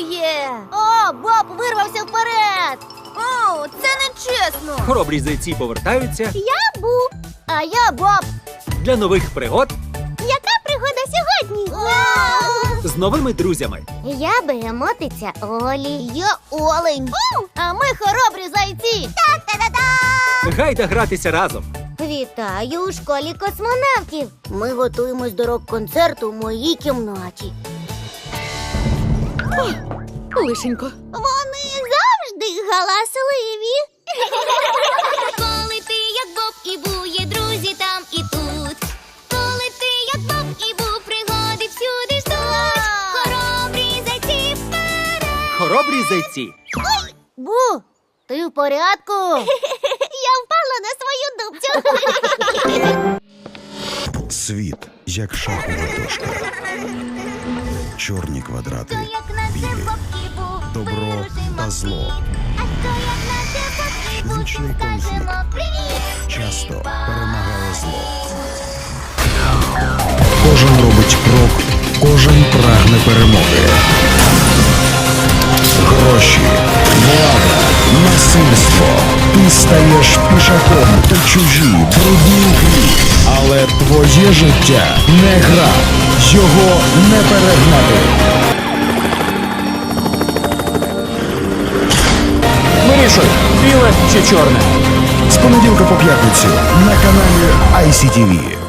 лідирує. О, Боб вирвався вперед. О, це нечесно. Хоробрі зайці повертаються Я Бу, а я Боб. для нових пригод Яка пригода сьогодні? з новими друзями. Я бегемотиця Олі. Я Олень. А ми хоробрі зайці. Гайда гратися разом. Вітаю у школі космонавтів. Ми готуємось до рок-концерту в моїй кімнаті. Лишенько. Вони завжди галасливі. Коли ти як Боб і Бу, є друзі там і тут. Коли ти як Боб і Бу, пригоди всюди ждуть. Хоробрі зайці вперед. Хоробрі зайці. Бу, ти в порядку? Я впала на свою дубцю. Світ як шахова дошка. Чорні квадрати, білі, добро та зло. Вічний конфлікт. Часто перемагає зло. Кожен робить крок, кожен прагне перемоги. Гроші, влада, насильство. Ти стаєш пішаком у чужій брудній грі. Але твоє життя не гра, його не перегнати. Вирішуй, біле чи чорне. З понеділка по п'ятницю на каналі ICTV.